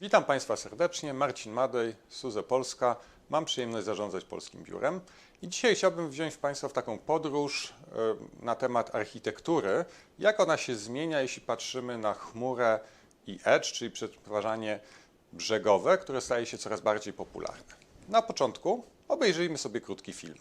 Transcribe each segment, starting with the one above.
Witam Państwa serdecznie, Marcin Madej, Suze Polska. Mam przyjemność zarządzać Polskim Biurem i dzisiaj chciałbym wziąć Państwa w taką podróż e, na temat architektury, jak ona się zmienia, jeśli patrzymy na chmurę i edge, czyli przetwarzanie brzegowe, które staje się coraz bardziej popularne. Na początku obejrzyjmy sobie krótki film.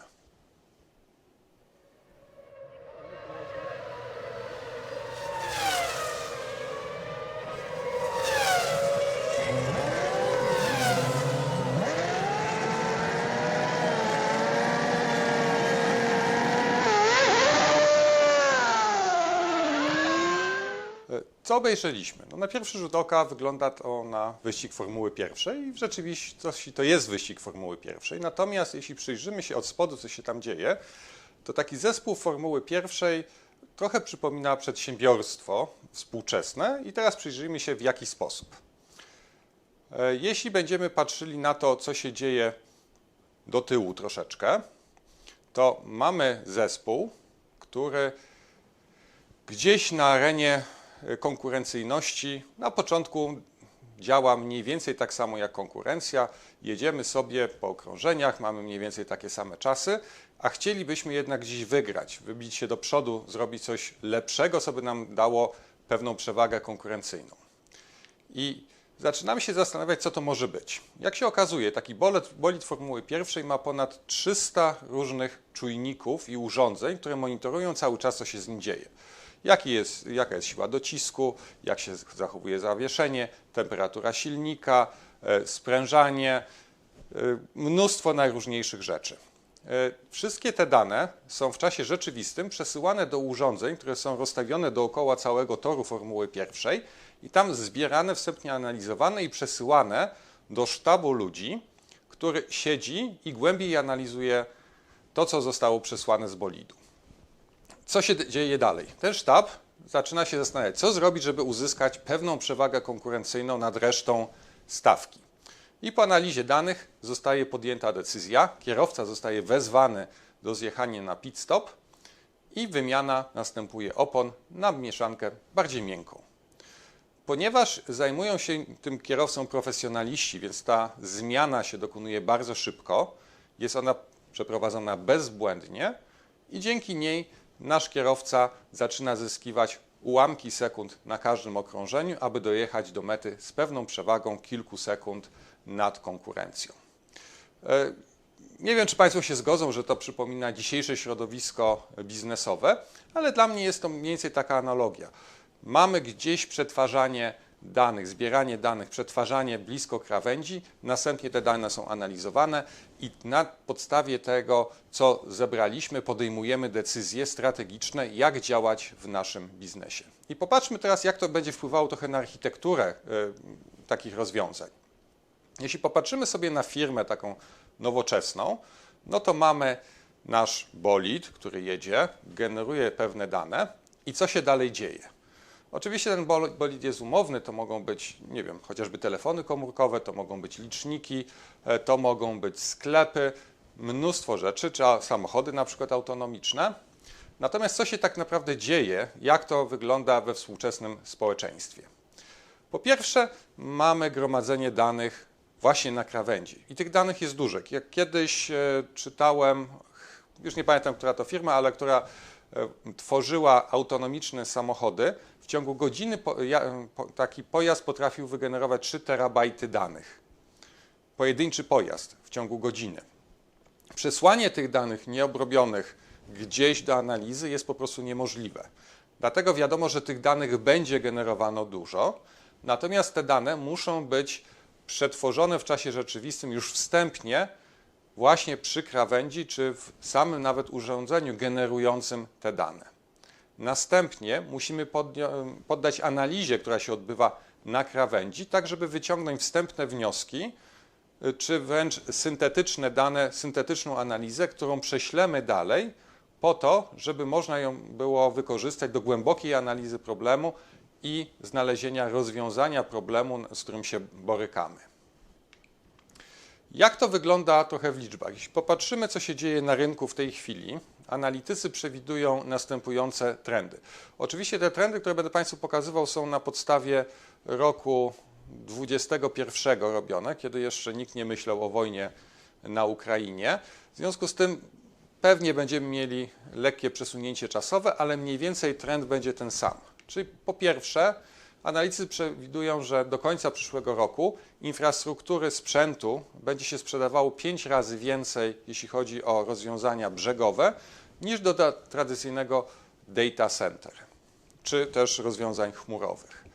Obejrzeliśmy? No na pierwszy rzut oka wygląda to na wyścig Formuły Pierwszej i w rzeczywistości to jest wyścig Formuły Pierwszej. Natomiast jeśli przyjrzymy się od spodu, co się tam dzieje, to taki zespół Formuły Pierwszej trochę przypomina przedsiębiorstwo współczesne i teraz przyjrzyjmy się w jaki sposób. E, Jeśli będziemy patrzyli na to, co się dzieje do tyłu troszeczkę, to mamy zespół, który gdzieś na arenie konkurencyjności na początku działa mniej więcej tak samo jak konkurencja. Jedziemy sobie po okrążeniach, mamy mniej więcej takie same czasy, a chcielibyśmy jednak gdzieś wygrać, wybić się do przodu, zrobić coś lepszego, co by nam dało pewną przewagę konkurencyjną. I zaczynamy się zastanawiać, co to może być. Jak się okazuje, taki bolid, bolid Formuły Pierwszej ma ponad 300 różnych czujników i urządzeń, które monitorują cały czas, co się z nim dzieje. Jaki jest, jaka jest siła docisku, jak się zachowuje zawieszenie, temperatura silnika, e, sprężanie, e, mnóstwo najróżniejszych rzeczy. E, Wszystkie te dane są w czasie rzeczywistym przesyłane do urządzeń, które są rozstawione dookoła całego toru Formuły Pierwszej i tam zbierane, wstępnie analizowane i przesyłane do sztabu ludzi, który siedzi i głębiej analizuje to, co zostało przesłane z bolidu. Co się dzieje dalej? Ten sztab zaczyna się zastanawiać, co zrobić, żeby uzyskać pewną przewagę konkurencyjną nad resztą stawki. I po analizie danych zostaje podjęta decyzja, kierowca zostaje wezwany do zjechania na pit stop i wymiana następuje opon na mieszankę bardziej miękką. Ponieważ zajmują się tym kierowcą profesjonaliści, więc ta zmiana się dokonuje bardzo szybko, jest ona przeprowadzona bezbłędnie i dzięki niej nasz kierowca zaczyna zyskiwać ułamki sekund na każdym okrążeniu, aby dojechać do mety z pewną przewagą kilku sekund nad konkurencją. E, Nie wiem, czy Państwo się zgodzą, że to przypomina dzisiejsze środowisko biznesowe, ale dla mnie jest to mniej więcej taka analogia. Mamy gdzieś przetwarzanie danych, zbieranie danych, przetwarzanie blisko krawędzi, następnie te dane są analizowane i na podstawie tego, co zebraliśmy, podejmujemy decyzje strategiczne, jak działać w naszym biznesie. I popatrzmy teraz, jak to będzie wpływało trochę na architekturę y, takich rozwiązań. Jeśli popatrzymy sobie na firmę taką nowoczesną, no to mamy nasz bolid, który jedzie, generuje pewne dane i co się dalej dzieje? Oczywiście ten bol- bolid jest umowny, to mogą być, nie wiem, chociażby telefony komórkowe, to mogą być liczniki, e, to mogą być sklepy, mnóstwo rzeczy, czy samochody na przykład autonomiczne. Natomiast co się tak naprawdę dzieje, jak to wygląda we współczesnym społeczeństwie? Po pierwsze, mamy gromadzenie danych właśnie na krawędzi. I tych danych jest dużo. Jak kiedyś e, czytałem, już nie pamiętam, która to firma, ale która tworzyła autonomiczne samochody, w ciągu godziny taki pojazd potrafił wygenerować 3 terabajty danych. Pojedynczy pojazd w ciągu godziny. Przesłanie tych danych nieobrobionych gdzieś do analizy jest po prostu niemożliwe. Dlatego wiadomo, że tych danych będzie generowano dużo, natomiast te dane muszą być przetworzone w czasie rzeczywistym już wstępnie, właśnie przy krawędzi czy w samym nawet urządzeniu generującym te dane. Następnie musimy poddać analizie, która się odbywa na krawędzi, tak żeby wyciągnąć wstępne wnioski, czy wręcz syntetyczne dane, syntetyczną analizę, którą prześlemy dalej, po to, żeby można ją było wykorzystać do głębokiej analizy problemu i znalezienia rozwiązania problemu, z którym się borykamy. Jak to wygląda trochę w liczbach? Jeśli popatrzymy, co się dzieje na rynku w tej chwili, analitycy przewidują następujące trendy. Oczywiście te trendy, które będę Państwu pokazywał, są na podstawie roku XXI robione, kiedy jeszcze nikt nie myślał o wojnie na Ukrainie. W związku z tym pewnie będziemy mieli lekkie przesunięcie czasowe, ale mniej więcej trend będzie ten sam. Czyli po pierwsze, analitycy przewidują, że do końca przyszłego roku infrastruktury sprzętu będzie się sprzedawało 5 razy więcej, jeśli chodzi o rozwiązania brzegowe, niż do tradycyjnego data center, czy też rozwiązań chmurowych.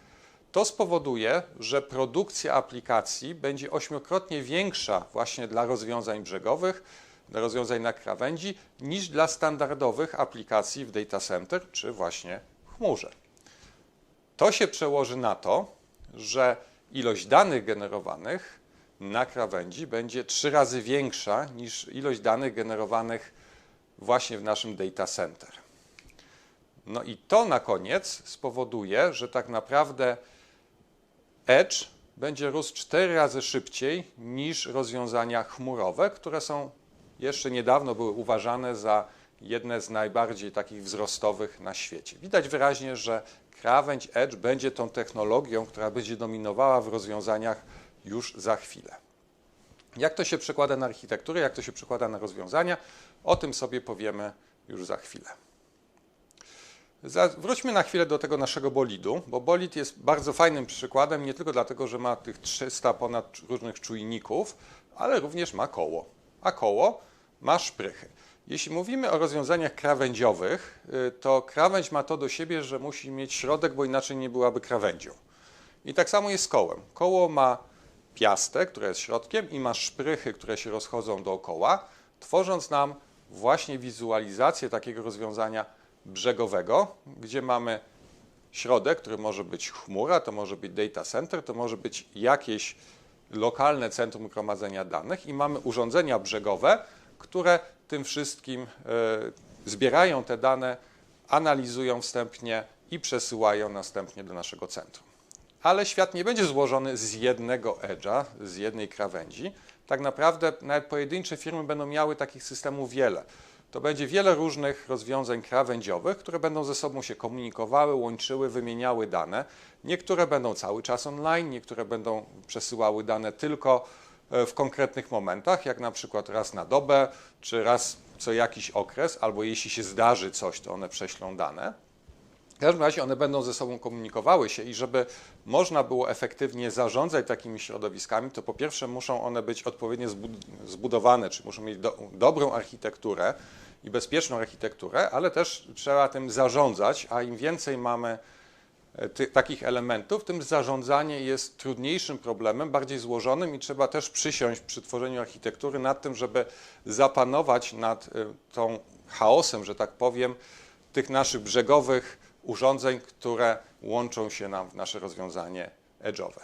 To spowoduje, że produkcja aplikacji będzie ośmiokrotnie większa właśnie dla rozwiązań brzegowych, dla rozwiązań na krawędzi, niż dla standardowych aplikacji w data center czy właśnie chmurze. To się przełoży na to, że ilość danych generowanych na krawędzi będzie trzy razy większa niż ilość danych generowanych właśnie w naszym data center. No i to na koniec spowoduje, że tak naprawdę Edge będzie rósł 4 razy szybciej niż rozwiązania chmurowe, które są jeszcze niedawno były uważane za jedne z najbardziej takich wzrostowych na świecie. Widać wyraźnie, że krawędź Edge będzie tą technologią, która będzie dominowała w rozwiązaniach już za chwilę. Jak to się przekłada na architekturę, jak to się przekłada na rozwiązania, o tym sobie powiemy już za chwilę. Wróćmy na chwilę do tego naszego bolidu, bo bolid jest bardzo fajnym przykładem nie tylko dlatego, że ma tych 300 ponad różnych czujników, ale również ma koło. A koło ma szprychy. Jeśli mówimy o rozwiązaniach krawędziowych, y, to krawędź ma to do siebie, że musi mieć środek, bo inaczej nie byłaby krawędzią. I tak samo jest z kołem. Koło ma piastę, która jest środkiem, i ma szprychy, które się rozchodzą dookoła, tworząc nam właśnie wizualizację takiego rozwiązania brzegowego, gdzie mamy środek, który może być chmura, to może być data center, to może być jakieś lokalne centrum gromadzenia danych i mamy urządzenia brzegowe, które tym wszystkim e, zbierają te dane, analizują wstępnie i przesyłają następnie do naszego centrum. Ale świat nie będzie złożony z jednego edge'a, z jednej krawędzi. Tak naprawdę nawet pojedyncze firmy będą miały takich systemów wiele. To będzie wiele różnych rozwiązań krawędziowych, które będą ze sobą się komunikowały, łączyły, wymieniały dane. Niektóre będą cały czas online, niektóre będą przesyłały dane tylko w konkretnych momentach, jak na przykład raz na dobę, czy raz co jakiś okres, albo jeśli się zdarzy coś, to one prześlą dane. W każdym razie one będą ze sobą komunikowały się i żeby można było efektywnie zarządzać takimi środowiskami, to po pierwsze muszą one być odpowiednio zbud- zbudowane, czy muszą mieć do, dobrą architekturę i bezpieczną architekturę, ale też trzeba tym zarządzać, a im więcej mamy e, ty, takich elementów, tym zarządzanie jest trudniejszym problemem, bardziej złożonym i trzeba też przysiąść przy tworzeniu architektury nad tym, żeby zapanować nad e, tą chaosem, że tak powiem, tych naszych brzegowych urządzeń, które łączą się nam w nasze rozwiązanie edge'owe.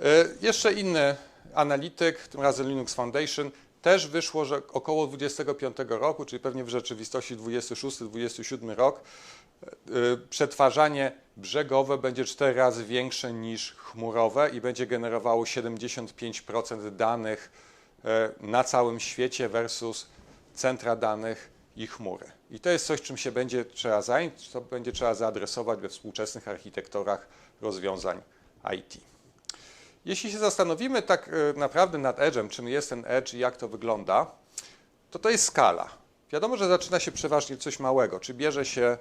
E, Jeszcze inny analityk, tym razem Linux Foundation, też wyszło, że około 25 roku, czyli pewnie w rzeczywistości 26-27 rok, e, przetwarzanie brzegowe będzie 4 razy większe niż chmurowe i będzie generowało 75% danych e, na całym świecie versus centra danych i chmury. I to jest coś, czym się będzie trzeba zająć, co będzie trzeba zaadresować we współczesnych architekturach rozwiązań IT. Jeśli się zastanowimy tak e, naprawdę nad Edge'em, czym jest ten Edge i jak to wygląda, to to jest skala. Wiadomo, że zaczyna się przeważnie coś małego, czy bierze się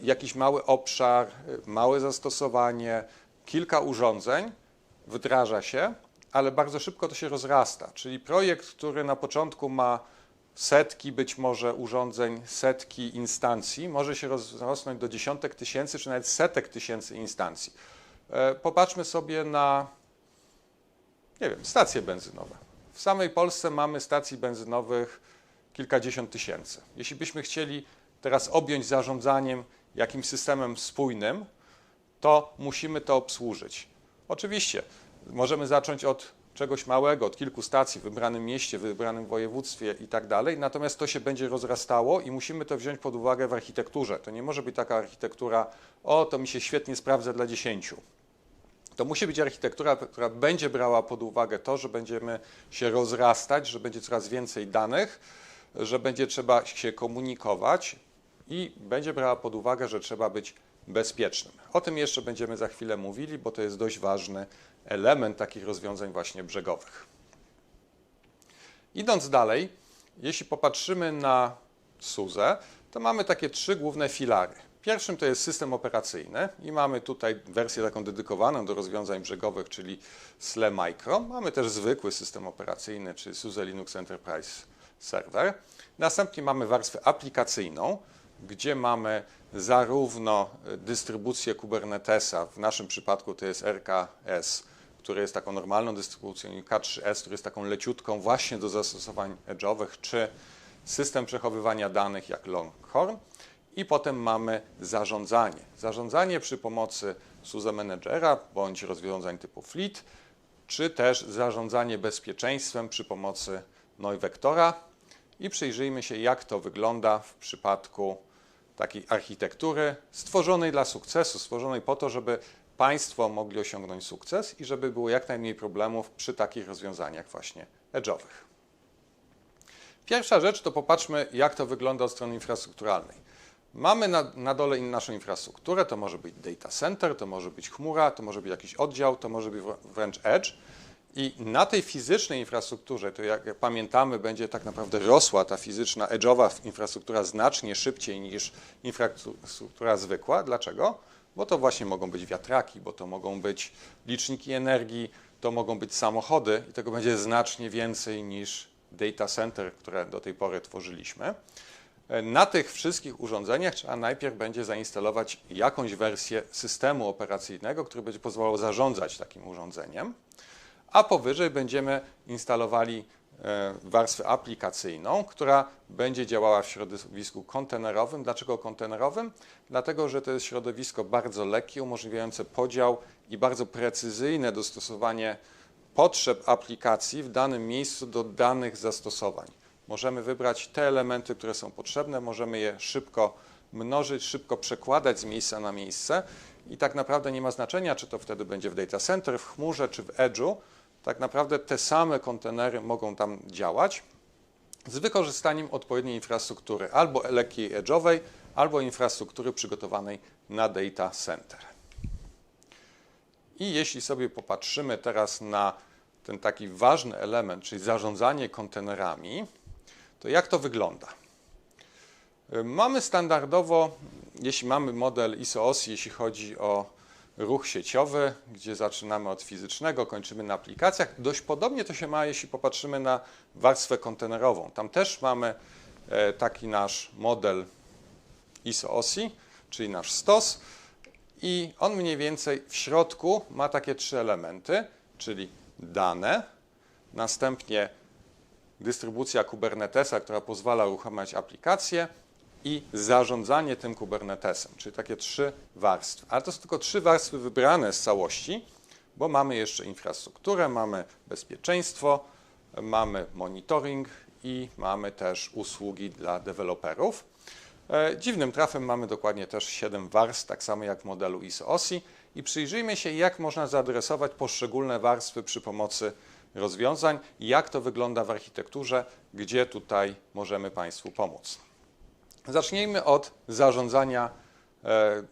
jakiś mały obszar, e, małe zastosowanie, kilka urządzeń, wdraża się, ale bardzo szybko to się rozrasta. Czyli projekt, który na początku ma setki być może urządzeń, setki instancji, może się rozrosnąć do dziesiątek tysięcy, czy nawet setek tysięcy instancji. E, Popatrzmy sobie na, nie wiem, stacje benzynowe. W samej Polsce mamy stacji benzynowych kilkadziesiąt tysięcy. Jeśli byśmy chcieli teraz objąć zarządzaniem jakimś systemem spójnym, to musimy to obsłużyć. Oczywiście możemy zacząć od czegoś małego, od kilku stacji w wybranym mieście, w wybranym województwie i tak dalej, natomiast to się będzie rozrastało i musimy to wziąć pod uwagę w architekturze. To nie może być taka architektura, o, to mi się świetnie sprawdza dla dziesięciu. To musi być architektura, która będzie brała pod uwagę to, że będziemy się rozrastać, że będzie coraz więcej danych, że będzie trzeba się komunikować i będzie brała pod uwagę, że trzeba być bezpiecznym. O tym jeszcze będziemy za chwilę mówili, bo to jest dość ważny element takich rozwiązań właśnie brzegowych. Idąc dalej, jeśli popatrzymy na SUZE, to mamy takie trzy główne filary. Pierwszym to jest system operacyjny i mamy tutaj wersję taką dedykowaną do rozwiązań brzegowych, czyli SLE Micro. Mamy też zwykły system operacyjny, czyli SUSE Linux Enterprise Server. Następnie mamy warstwę aplikacyjną, gdzie mamy zarówno dystrybucję Kubernetesa, w naszym przypadku to jest RKS, który jest taką normalną dystrybucją, i K3S, który jest taką leciutką właśnie do zastosowań edge'owych, czy system przechowywania danych jak Longhorn. I potem mamy zarządzanie. Zarządzanie przy pomocy SUSE Managera bądź rozwiązań typu Fleet, czy też zarządzanie bezpieczeństwem przy pomocy Neuvectora. I przyjrzyjmy się, jak to wygląda w przypadku takiej architektury stworzonej dla sukcesu, stworzonej po to, żeby Państwo mogli osiągnąć sukces i żeby było jak najmniej problemów przy takich rozwiązaniach właśnie edge'owych. Pierwsza rzecz to popatrzmy, jak to wygląda od strony infrastrukturalnej. Mamy na, na dole naszą infrastrukturę, to może być data center, to może być chmura, to może być jakiś oddział, to może być wręcz edge. I na tej fizycznej infrastrukturze, to jak pamiętamy, będzie tak naprawdę rosła ta fizyczna, edge'owa infrastruktura znacznie szybciej niż infrastruktura zwykła. Dlaczego? Bo to właśnie mogą być wiatraki, bo to mogą być liczniki energii, to mogą być samochody i tego będzie znacznie więcej niż data center, które do tej pory tworzyliśmy. Na tych wszystkich urządzeniach trzeba najpierw będzie zainstalować jakąś wersję systemu operacyjnego, który będzie pozwalał zarządzać takim urządzeniem, a powyżej będziemy instalowali e, warstwę aplikacyjną, która będzie działała w środowisku kontenerowym. Dlaczego kontenerowym? Dlatego, że to jest środowisko bardzo lekkie, umożliwiające podział i bardzo precyzyjne dostosowanie potrzeb aplikacji w danym miejscu do danych zastosowań. Możemy wybrać te elementy, które są potrzebne, możemy je szybko mnożyć, szybko przekładać z miejsca na miejsce i tak naprawdę nie ma znaczenia, czy to wtedy będzie w data center, w chmurze czy w edge'u. Tak naprawdę te same kontenery mogą tam działać z wykorzystaniem odpowiedniej infrastruktury, albo lekkiej edge'owej, albo infrastruktury przygotowanej na data center. I jeśli sobie popatrzymy teraz na ten taki ważny element, czyli zarządzanie kontenerami, to jak to wygląda? Mamy standardowo, jeśli mamy model ISO-OS, jeśli chodzi o ruch sieciowy, gdzie zaczynamy od fizycznego, kończymy na aplikacjach. Dość podobnie to się ma, jeśli popatrzymy na warstwę kontenerową. Tam też mamy e, taki nasz model ISO-OSI, czyli nasz stos i on mniej więcej w środku ma takie trzy elementy, czyli dane, następnie dystrybucja Kubernetesa, która pozwala uruchamiać aplikacje i zarządzanie tym Kubernetesem, czyli takie trzy warstwy. Ale to są tylko trzy warstwy wybrane z całości, bo mamy jeszcze infrastrukturę, mamy bezpieczeństwo, mamy monitoring i mamy też usługi dla deweloperów. E, dziwnym trafem mamy dokładnie też 7 warstw, tak samo jak w modelu ISO-OSI i przyjrzyjmy się, jak można zaadresować poszczególne warstwy przy pomocy rozwiązań, jak to wygląda w architekturze, gdzie tutaj możemy Państwu pomóc. Zacznijmy od zarządzania e,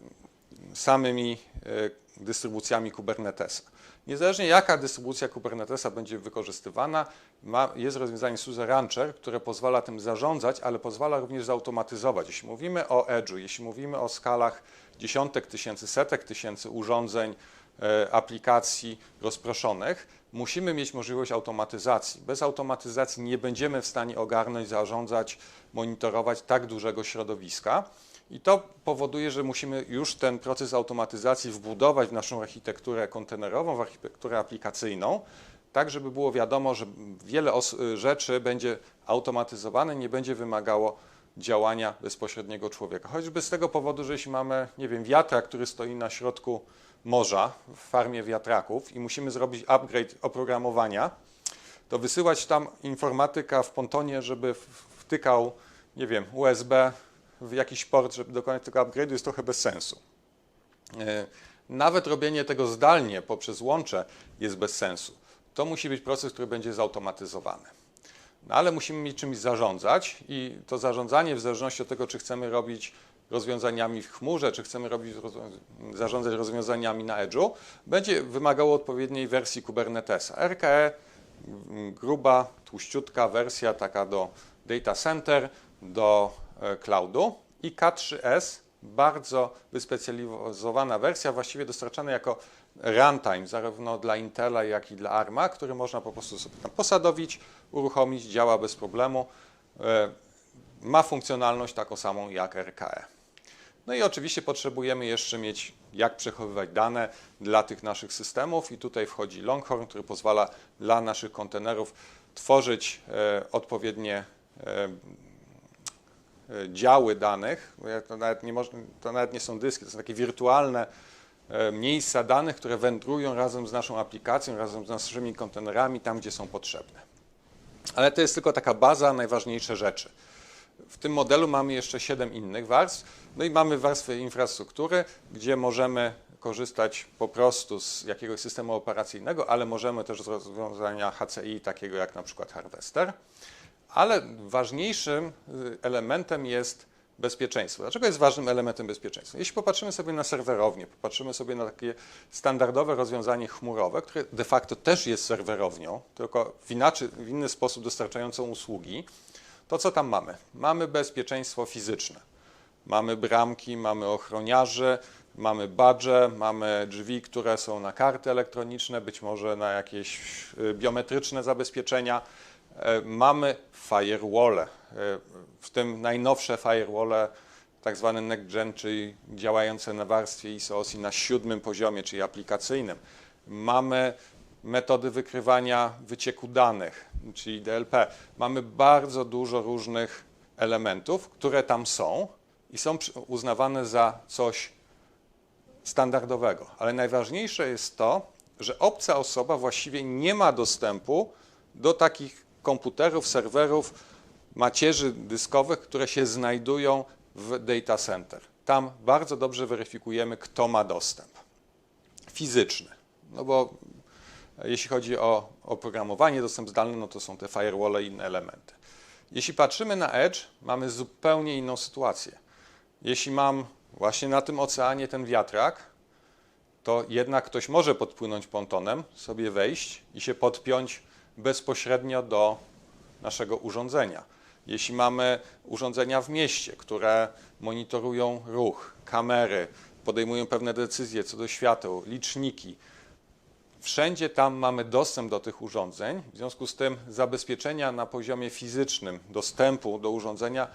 samymi e, dystrybucjami Kubernetesa. Niezależnie jaka dystrybucja Kubernetesa będzie wykorzystywana, ma, jest rozwiązanie SUSE Rancher, które pozwala tym zarządzać, ale pozwala również zautomatyzować. Jeśli mówimy o Edge'u, jeśli mówimy o skalach dziesiątek tysięcy, setek tysięcy urządzeń, e, aplikacji rozproszonych, musimy mieć możliwość automatyzacji. Bez automatyzacji nie będziemy w stanie ogarnąć, zarządzać, monitorować tak dużego środowiska. I to powoduje, że musimy już ten proces automatyzacji wbudować w naszą architekturę kontenerową, w architekturę aplikacyjną, tak żeby było wiadomo, że wiele rzeczy będzie automatyzowane, nie będzie wymagało działania bezpośredniego człowieka. Choćby z tego powodu, że jeśli mamy, nie wiem, wiatrak, który stoi na środku morza w farmie wiatraków i musimy zrobić upgrade oprogramowania, to wysyłać tam informatyka w pontonie, żeby wtykał, nie wiem, USB w jakiś port, żeby dokonać tego upgrade'u jest trochę bez sensu. E, nawet robienie tego zdalnie poprzez łącze jest bez sensu. To musi być proces, który będzie zautomatyzowany. No ale musimy mieć czymś zarządzać i to zarządzanie w zależności od tego, czy chcemy robić rozwiązaniami w chmurze, czy chcemy robić, zarządzać rozwiązaniami na Edge'u, będzie wymagało odpowiedniej wersji Kubernetesa. RKE, mm, gruba, tłuściutka wersja taka do data center, do e, cloudu i K3S, bardzo wyspecjalizowana wersja, właściwie dostarczana jako runtime, zarówno dla Intela, jak i dla ARMA, który można po prostu sobie tam posadowić, uruchomić, działa bez problemu. E, Ma funkcjonalność taką samą jak RKE. No i oczywiście potrzebujemy jeszcze mieć, jak przechowywać dane dla tych naszych systemów i tutaj wchodzi Longhorn, który pozwala dla naszych kontenerów tworzyć e, odpowiednie e, e, działy danych. To nawet, nie moż- to nawet nie są dyski, to są takie wirtualne miejsca danych, które wędrują razem z naszą aplikacją, razem z naszymi kontenerami tam, gdzie są potrzebne. Ale to jest tylko taka baza, najważniejsze rzeczy. W tym modelu mamy jeszcze 7 innych warstw. No i mamy warstwę infrastruktury, gdzie możemy korzystać po prostu z jakiegoś systemu operacyjnego, ale możemy też z rozwiązania HCI, takiego jak na przykład Harvester. Ale ważniejszym y, elementem jest bezpieczeństwo. Dlaczego jest ważnym elementem bezpieczeństwa? Jeśli popatrzymy sobie na serwerownię, popatrzymy sobie na takie standardowe rozwiązanie chmurowe, które de facto też jest serwerownią, tylko w, inaczej, w inny sposób dostarczającą usługi, to co tam mamy? Mamy bezpieczeństwo fizyczne. Mamy bramki, mamy ochroniarzy, mamy badże, mamy drzwi, które są na karty elektroniczne, być może na jakieś y, biometryczne zabezpieczenia. E, Mamy firewalle, e, w tym najnowsze firewalle, tak zwane next gen, czyli działające na warstwie ISO-OSI na siódmym poziomie, czyli aplikacyjnym. Mamy metody wykrywania wycieku danych, czyli DLP. Mamy bardzo dużo różnych elementów, które tam są i są uznawane za coś standardowego. Ale najważniejsze jest to, że obca osoba właściwie nie ma dostępu do takich komputerów, serwerów, macierzy dyskowych, które się znajdują w data center. Tam bardzo dobrze weryfikujemy, kto ma dostęp. Fizyczny. No bo jeśli chodzi o oprogramowanie, dostęp zdalny, no to są te firewall i inne elementy. Jeśli patrzymy na Edge, mamy zupełnie inną sytuację. Jeśli mam właśnie na tym oceanie ten wiatrak, to jednak ktoś może podpłynąć pontonem, sobie wejść i się podpiąć bezpośrednio do naszego urządzenia. Jeśli mamy urządzenia w mieście, które monitorują ruch, kamery, podejmują pewne decyzje co do świateł, liczniki, Wszędzie tam mamy dostęp do tych urządzeń, w związku z tym zabezpieczenia na poziomie fizycznym dostępu do urządzenia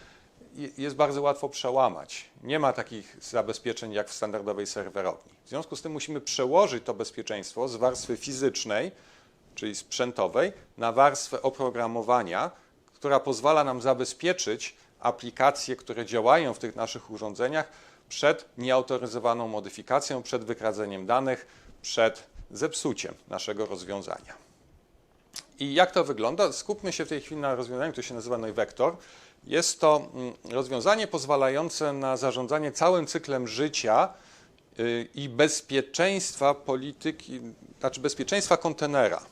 je- jest bardzo łatwo przełamać. Nie ma takich zabezpieczeń jak w standardowej serwerowni. W związku z tym musimy przełożyć to bezpieczeństwo z warstwy fizycznej, czyli sprzętowej, na warstwę oprogramowania, która pozwala nam zabezpieczyć aplikacje, które działają w tych naszych urządzeniach przed nieautoryzowaną modyfikacją, przed wykradzeniem danych, przed zepsuciem naszego rozwiązania. I jak to wygląda? Skupmy się w tej chwili na rozwiązaniu, które się nazywa Neuvector. Jest to mm, rozwiązanie pozwalające na zarządzanie całym cyklem życia y, i bezpieczeństwa polityki, znaczy bezpieczeństwa kontenera,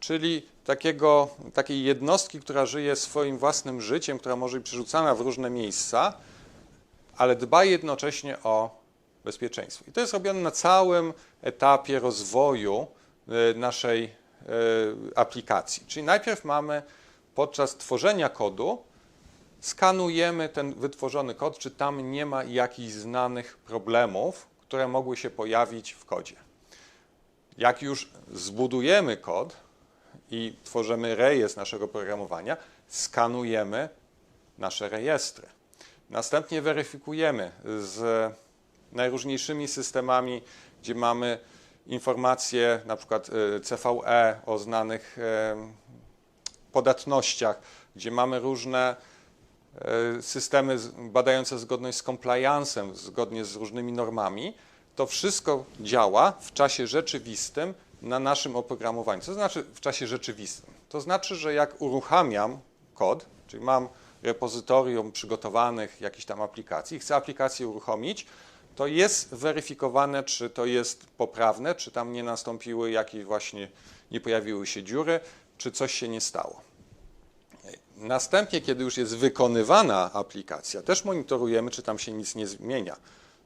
czyli takiego, takiej jednostki, która żyje swoim własnym życiem, która może być przerzucana w różne miejsca, ale dba jednocześnie o bezpieczeństwo. I to jest robione na całym etapie rozwoju y, naszej y, aplikacji. Czyli najpierw mamy podczas tworzenia kodu, skanujemy ten wytworzony kod, czy tam nie ma jakichś znanych problemów, które mogły się pojawić w kodzie. Jak już zbudujemy kod i tworzymy rejestr naszego programowania, skanujemy nasze rejestry. Następnie weryfikujemy z najróżniejszymi systemami, gdzie mamy informacje, na przykład y, CVE o znanych e, podatnościach, gdzie mamy różne e, systemy badające zgodność z compliance'em, zgodnie z różnymi normami, to wszystko działa w czasie rzeczywistym na naszym oprogramowaniu. Co znaczy w czasie rzeczywistym? To znaczy, że jak uruchamiam kod, czyli mam repozytorium przygotowanych jakichś tam aplikacji, chcę aplikację uruchomić, to jest weryfikowane, czy to jest poprawne, czy tam nie nastąpiły jakieś właśnie, nie pojawiły się dziury, czy coś się nie stało. Następnie, kiedy już jest wykonywana aplikacja, też monitorujemy, czy tam się nic nie zmienia.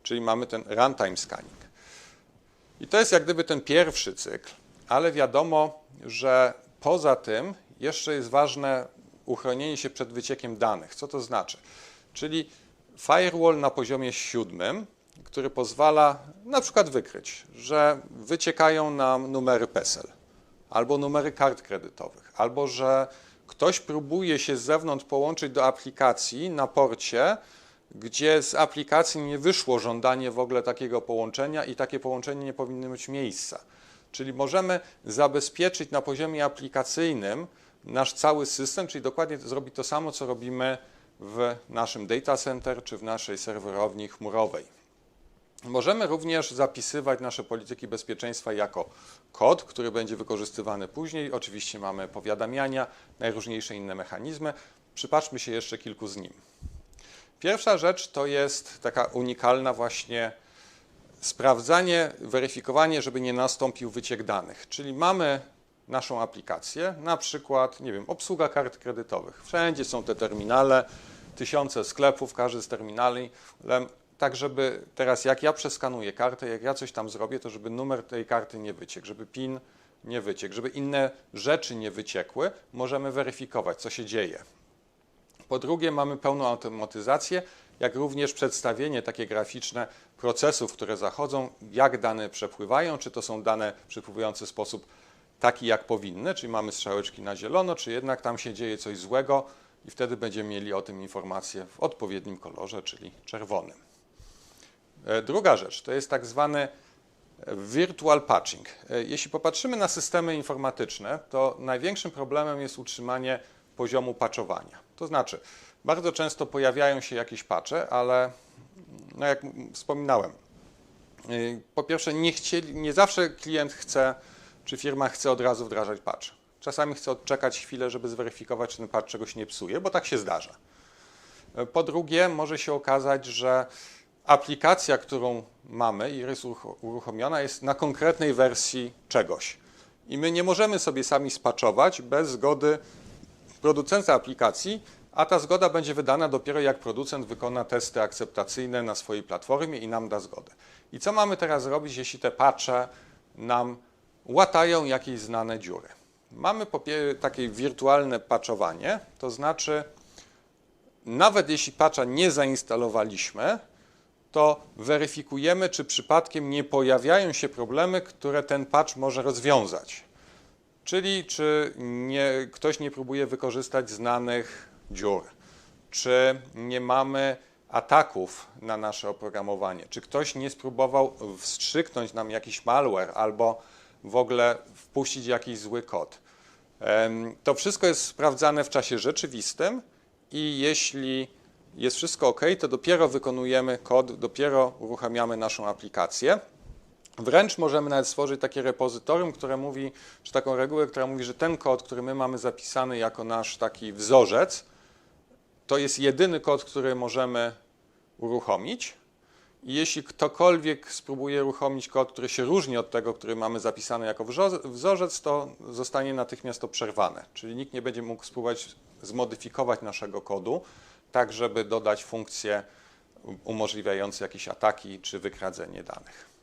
Czyli mamy ten runtime scanning. I to jest jak gdyby ten pierwszy cykl, ale wiadomo, że poza tym jeszcze jest ważne uchronienie się przed wyciekiem danych. Co to znaczy? Czyli firewall na poziomie siódmym, który pozwala na przykład wykryć, że wyciekają nam numery PESEL albo numery kart kredytowych, albo że ktoś próbuje się z zewnątrz połączyć do aplikacji na porcie, gdzie z aplikacji nie wyszło żądanie w ogóle takiego połączenia i takie połączenie nie powinno mieć miejsca. Czyli możemy zabezpieczyć na poziomie aplikacyjnym nasz cały system, czyli dokładnie zrobić to samo, co robimy w naszym data center czy w naszej serwerowni chmurowej. Możemy również zapisywać nasze polityki bezpieczeństwa jako kod, który będzie wykorzystywany później. Oczywiście mamy powiadamiania, najróżniejsze inne mechanizmy. Przypatrzmy się jeszcze kilku z nim. Pierwsza rzecz to jest taka unikalna właśnie sprawdzanie, weryfikowanie, żeby nie nastąpił wyciek danych. Czyli mamy naszą aplikację, na przykład, nie wiem, obsługa kart kredytowych. Wszędzie są te terminale, tysiące sklepów, każdy z terminali, tak żeby teraz jak ja przeskanuję kartę, jak ja coś tam zrobię, to żeby numer tej karty nie wyciekł, żeby PIN nie wyciekł, żeby inne rzeczy nie wyciekły, możemy weryfikować, co się dzieje. Po drugie, mamy pełną automatyzację, jak również przedstawienie takie graficzne procesów, które zachodzą, jak dane przepływają, czy to są dane przepływające w sposób taki, jak powinny, czyli mamy strzałeczki na zielono, czy jednak tam się dzieje coś złego i wtedy będziemy mieli o tym informację w odpowiednim kolorze, czyli czerwonym. E, druga rzecz to jest tak zwany virtual patching. E, jeśli popatrzymy na systemy informatyczne, to największym problemem jest utrzymanie poziomu patchowania. To znaczy, bardzo często pojawiają się jakieś patche, ale no jak wspominałem, y, po pierwsze nie, chcieli, nie zawsze klient chce, czy firma chce od razu wdrażać patch. Czasami chce odczekać chwilę, żeby zweryfikować, czy ten patch czegoś nie psuje, bo tak się zdarza. E, po drugie, może się okazać, że aplikacja, którą mamy i jest uruchomiona, jest na konkretnej wersji czegoś. I my nie możemy sobie sami spaczować bez zgody producenta aplikacji, a ta zgoda będzie wydana dopiero jak producent wykona testy akceptacyjne na swojej platformie i nam da zgodę. I co mamy teraz robić, jeśli te patche nam łatają jakieś znane dziury? Mamy takie wirtualne patchowanie, to znaczy nawet jeśli patcha nie zainstalowaliśmy, to weryfikujemy, czy przypadkiem nie pojawiają się problemy, które ten patch może rozwiązać. Czyli czy nie, ktoś nie próbuje wykorzystać znanych dziur, czy nie mamy ataków na nasze oprogramowanie, czy ktoś nie spróbował wstrzyknąć nam jakiś malware albo w ogóle wpuścić jakiś zły kod. To wszystko jest sprawdzane w czasie rzeczywistym i jeśli jest wszystko ok, to dopiero wykonujemy kod, dopiero uruchamiamy naszą aplikację. Wręcz możemy nawet stworzyć takie repozytorium, które mówi, czy taką regułę, która mówi, że ten kod, który my mamy zapisany jako nasz taki wzorzec, to jest jedyny kod, który możemy uruchomić. I jeśli ktokolwiek spróbuje uruchomić kod, który się różni od tego, który mamy zapisany jako wzorzec, to zostanie natychmiast to przerwane. Czyli nikt nie będzie mógł spróbować zmodyfikować naszego kodu, tak żeby dodać funkcje umożliwiające jakieś ataki czy wykradzenie danych.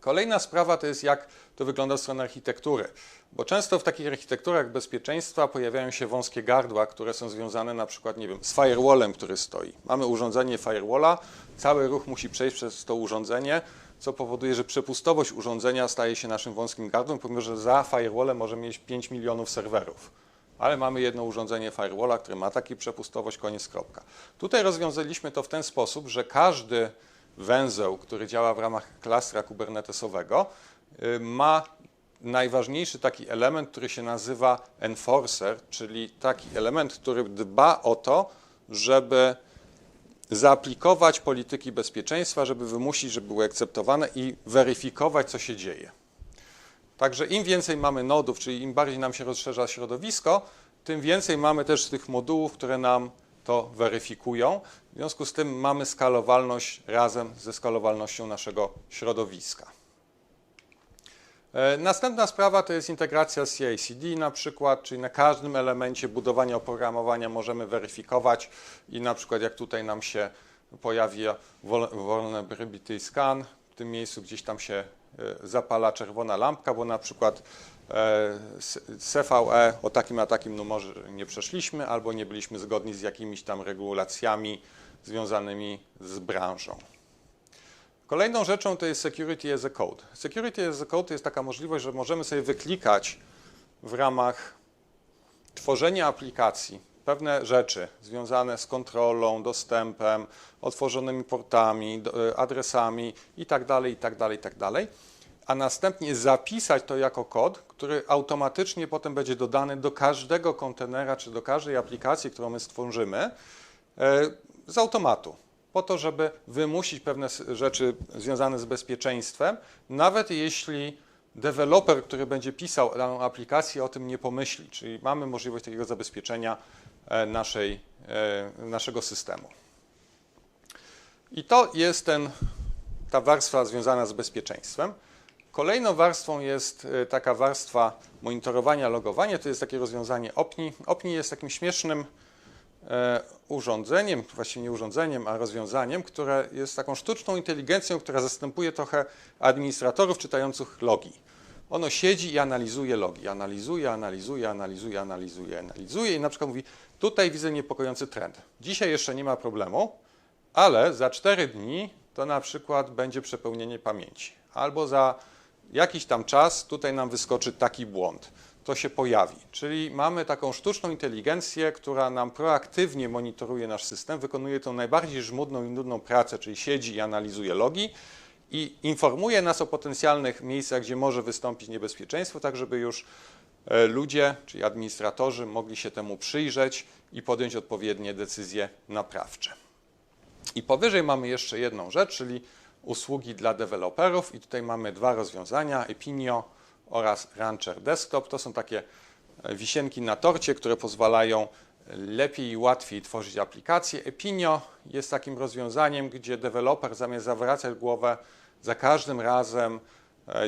Kolejna sprawa to jest, jak to wygląda od strony architektury, bo często w takich architekturach bezpieczeństwa pojawiają się wąskie gardła, które są związane na przykład, nie wiem, z firewallem, który stoi. Mamy urządzenie firewalla, cały ruch musi przejść przez to urządzenie, co powoduje, że przepustowość urządzenia staje się naszym wąskim gardłem, pomimo że za firewallem może mieć 5 milionów serwerów. Ale mamy jedno urządzenie firewalla, które ma taką przepustowość, koniec, kropka. Tutaj rozwiązaliśmy to w ten sposób, że każdy węzeł, który działa w ramach klastra kubernetesowego, y, ma najważniejszy taki element, który się nazywa enforcer, czyli taki element, który dba o to, żeby zaaplikować polityki bezpieczeństwa, żeby wymusić, żeby były akceptowane i weryfikować, co się dzieje. Także im więcej mamy nodów, czyli im bardziej nam się rozszerza środowisko, tym więcej mamy też tych modułów, które nam to weryfikują. W związku z tym mamy skalowalność razem ze skalowalnością naszego środowiska. E, Następna sprawa to jest integracja z CI/CD na przykład, czyli na każdym elemencie budowania oprogramowania możemy weryfikować i na przykład jak tutaj nam się pojawi wol- vulnerability scan, w tym miejscu gdzieś tam się zapala czerwona lampka, bo na przykład e, CVE o takim a takim numerze nie przeszliśmy albo nie byliśmy zgodni z jakimiś tam regulacjami związanymi z branżą. Kolejną rzeczą to jest Security as a Code. Security as a Code to jest taka możliwość, że możemy sobie wyklikać w ramach tworzenia aplikacji pewne rzeczy związane z kontrolą, dostępem, otworzonymi portami, e, adresami itd., itd., itd., a następnie zapisać to jako kod, który automatycznie potem będzie dodany do każdego kontenera czy do każdej aplikacji, którą my stworzymy e, z automatu, po to, żeby wymusić pewne rzeczy związane z bezpieczeństwem, nawet jeśli deweloper, który będzie pisał daną aplikację, o tym nie pomyśli. Czyli mamy możliwość takiego zabezpieczenia naszej, e, naszego systemu. I to jest ten, ta warstwa związana z bezpieczeństwem. Kolejną warstwą jest e, taka warstwa monitorowania, logowania. To jest takie rozwiązanie OPNI. OPNI jest takim śmiesznym e, urządzeniem, właściwie nie urządzeniem, a rozwiązaniem, które jest taką sztuczną inteligencją, która zastępuje trochę administratorów czytających logi. Ono siedzi i analizuje logi, analizuje, analizuje, analizuje, analizuje, analizuje i na przykład mówi, tutaj widzę niepokojący trend. Dzisiaj jeszcze nie ma problemu, ale za 4 dni to na przykład będzie przepełnienie pamięci. Albo za jakiś tam czas tutaj nam wyskoczy taki błąd. To się pojawi. Czyli mamy taką sztuczną inteligencję, która nam proaktywnie monitoruje nasz system, wykonuje tą najbardziej żmudną i nudną pracę, czyli siedzi i analizuje logi i informuje nas o potencjalnych miejscach, gdzie może wystąpić niebezpieczeństwo, tak żeby już ludzie, czyli administratorzy mogli się temu przyjrzeć i podjąć odpowiednie decyzje naprawcze. I powyżej mamy jeszcze jedną rzecz, czyli usługi dla deweloperów i tutaj mamy dwa rozwiązania, Epinio oraz Rancher Desktop. To są takie e, wisienki na torcie, które pozwalają lepiej i łatwiej tworzyć aplikacje. Epinio jest takim rozwiązaniem, gdzie deweloper zamiast zawracać głowę za każdym razem e,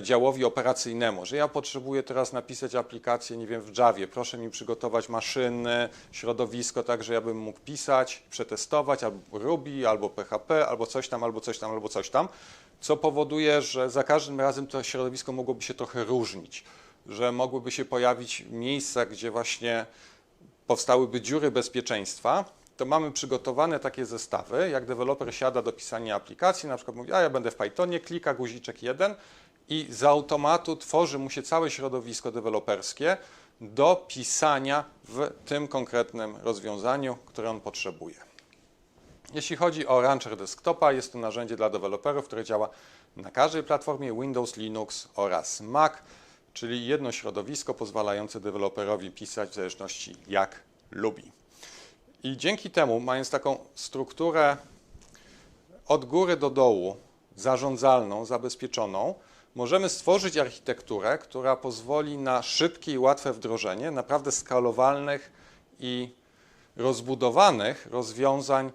działowi operacyjnemu, że ja potrzebuję teraz napisać aplikację, nie wiem, w Javie, proszę mi przygotować maszyny, środowisko, tak, że ja bym mógł pisać, przetestować, albo Ruby, albo PHP, albo coś tam, albo coś tam, albo coś tam, co powoduje, że za każdym razem to środowisko mogłoby się trochę różnić, że mogłyby się pojawić miejsca, gdzie właśnie powstałyby dziury bezpieczeństwa, to mamy przygotowane takie zestawy, jak deweloper siada do pisania aplikacji, na przykład mówi, a ja będę w Pythonie, klika guziczek jeden i z automatu tworzy mu się całe środowisko deweloperskie do pisania w tym konkretnym rozwiązaniu, które on potrzebuje. Jeśli chodzi o Rancher Desktopa, jest to narzędzie dla deweloperów, które działa na każdej platformie Windows, Linux oraz Mac, czyli jedno środowisko pozwalające deweloperowi pisać w zależności jak lubi. I dzięki temu, mając taką strukturę od góry do dołu, zarządzalną, zabezpieczoną, możemy stworzyć architekturę, która pozwoli na szybkie i łatwe wdrożenie naprawdę skalowalnych i rozbudowanych rozwiązań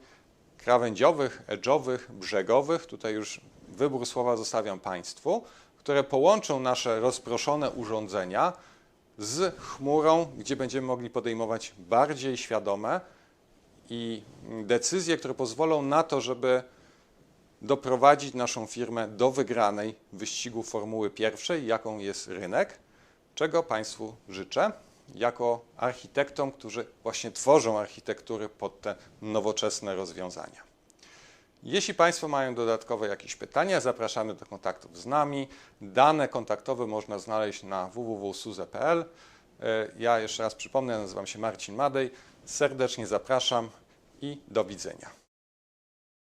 krawędziowych, edge'owych, brzegowych. Tutaj już wybór słowa zostawiam Państwu, które połączą nasze rozproszone urządzenia z chmurą, gdzie będziemy mogli podejmować bardziej świadome i decyzje, które pozwolą na to, żeby doprowadzić naszą firmę do wygranej wyścigu Formuły Pierwszej, jaką jest rynek, czego Państwu życzę jako architektom, którzy właśnie tworzą architektury pod te nowoczesne rozwiązania. Jeśli Państwo mają dodatkowe jakieś pytania, zapraszamy do kontaktów z nami. Dane kontaktowe można znaleźć na www.suze.pl. E, Ja jeszcze raz przypomnę, nazywam się Marcin Madej. Serdecznie zapraszam i do widzenia.